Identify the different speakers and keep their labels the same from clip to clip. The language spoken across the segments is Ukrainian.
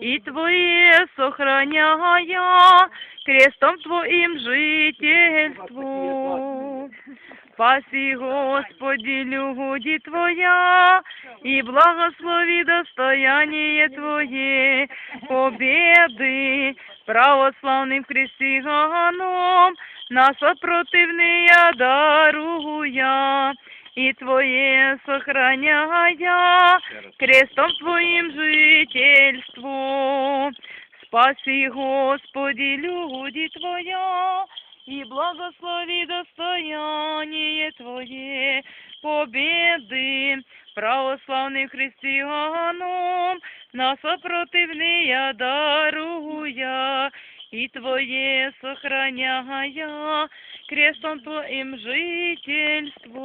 Speaker 1: и Твое сохраняя, крестом Твоим жительству. Спаси, Господи, люди Твоя, и благослови достояние Твое, победы православным христианам, нас противные даруя, и Твое сохраняя, крестом Твоим жительству. Спаси, Господи, люди Твоя, и благослови достояние Твое, победы православным христианам, нас противные даруя, и Твое сохраняя, крестом Твоим жительству.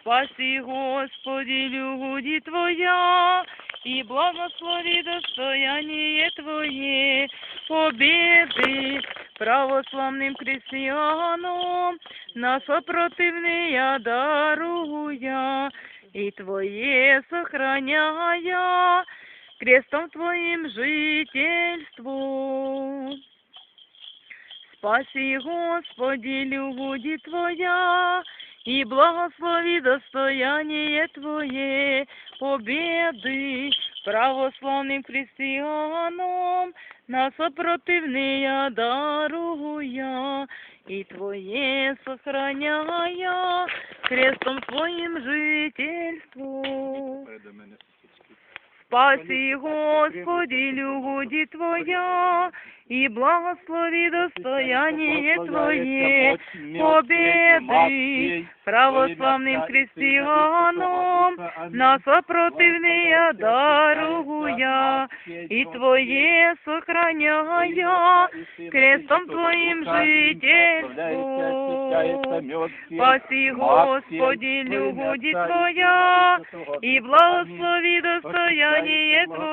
Speaker 1: Спаси, Господи, люди Твоя, и благослови достояние Твое, победы православным христианам, нас противные даруя, и Твое сохраняя, крестом Твоим жительству. Спаси, Господи, люди Твоя, и благослови достояние Твое, победы православным христианам, нас противные даруя, и Твое сохраняя, крестом Твоим жительству. Спаси, Господи, люди Твоя, и благослови достояние Твое, победы православным христианам, нас противные даруя, и Твое сохраняя, крестом Твоим жительству. Спаси, Господи, люди Твоя, и благослови достояние Твое,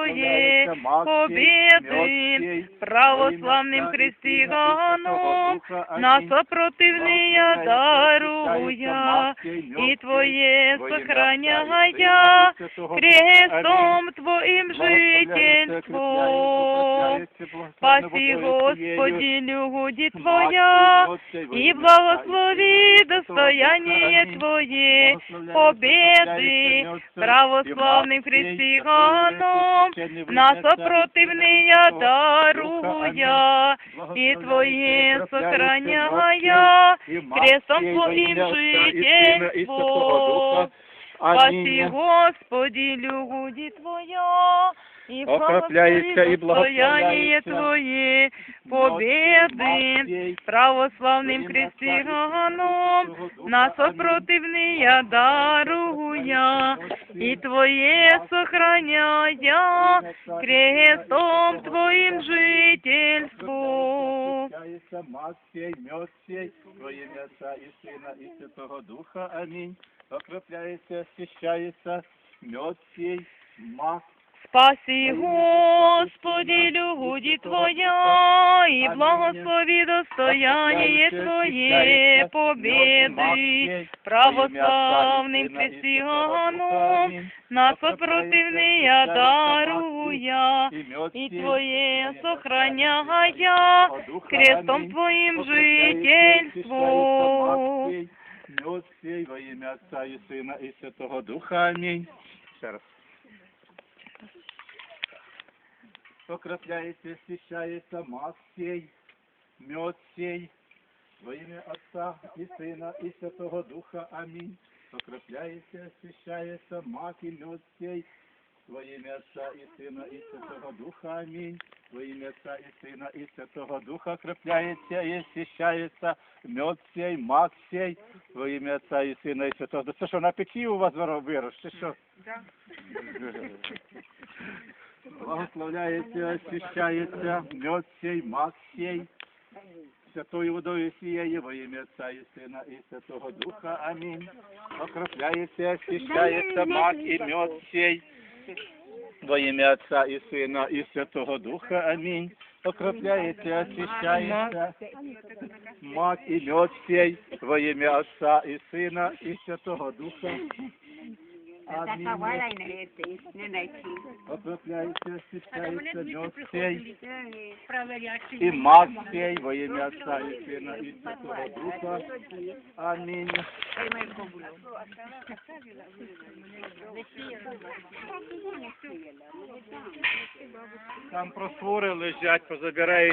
Speaker 1: победы православным христианам, нас противные даруя, и Твое сохраняя, крестом Твоим жительству. Спаси, Господи, люди Твоя, и благослови достояние Твое, победы православным христианам, нас противные даруя, и Твое сохраняя, крестом Твоим жительству. Спаси, Господи, люди Твоя, и
Speaker 2: Окропляється і
Speaker 1: благослояние
Speaker 2: благословляється
Speaker 1: Твое, победы православным христианам, нас противные даруя, и Твое сохраняя, крестом Твоим жительству.
Speaker 2: Мать сей, мед сей, во ім'я Отця і Сина і Святого Духа. Амінь. Окропляється, освящається мед сей, мак
Speaker 1: Спаси, Господи, люди Твоя, и благослови достояние Твое, победы православным христианам, нас противные даруя, и Твое сохраняя, крестом Твоим жительству.
Speaker 2: Мед сей во ім'я Отця і Сина і Святого Духа. Амінь. Ще раз. Окропляється, освящается мак сей, мед сей, во имя Отца и Сына и Святого Духа. Аминь. Окропляється, освящается мак и мед сей, во ім'я Отця і Сина і Святого Духа. Амінь. Во ім'я Отця і Сина і Святого Духа окропляється і освящається мед сей, мак сей, во ім'я Отця і Сина і Святого Духа. Це що, на печі у вас вирос, чи що? Благословляється, освящається мед сей, мак сей, святою водою сіяє во ім'я Отця і Сина і Святого Духа. Амінь. Окропляється, освящається мак і мед сей, во ім'я Отця і Сина і Святого Духа. Амінь. Окропляється, освящається мак і мед сей, во ім'я Отця і Сина і Святого Духа.
Speaker 3: Амінь. Окропляється, очищається мед сей і маз сей во ім'я Отця і Сина і Святого Духа. Амінь. Там просвори лежать, позабирай